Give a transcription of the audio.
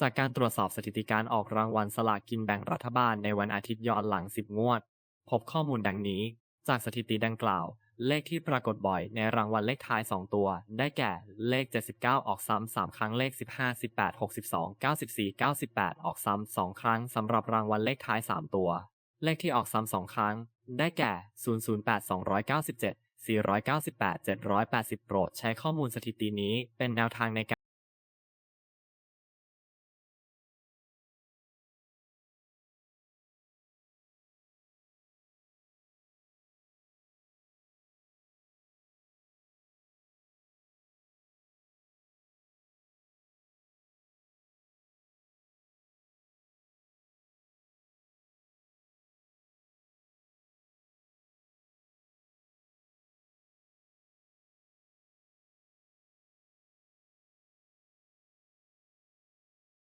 จากการตรวจสอบสถิติการออกรางวัลสลากกินแบ่งรัฐบาลในวันอาทิตย์ย้อนหลัง 10 งวด พบข้อมูลดังนี้ จากสถิติดังกล่าว เลขที่ปรากฏบ่อยในรางวัลเลขท้าย 2 ตัว ได้แก่เลข 79 ออกซ้ำ3ครั้งเลข 15 18 62 94 98 ออกซ้ำ2ครั้งสำหรับรางวัลเลขท้าย 3 ตัว เลขที่ออกซ้ำ2ครั้ง ได้แก่ 008 297 498 780 โปรดใช้ข้อมูลสถิตินี้เป็นแนวทางในการ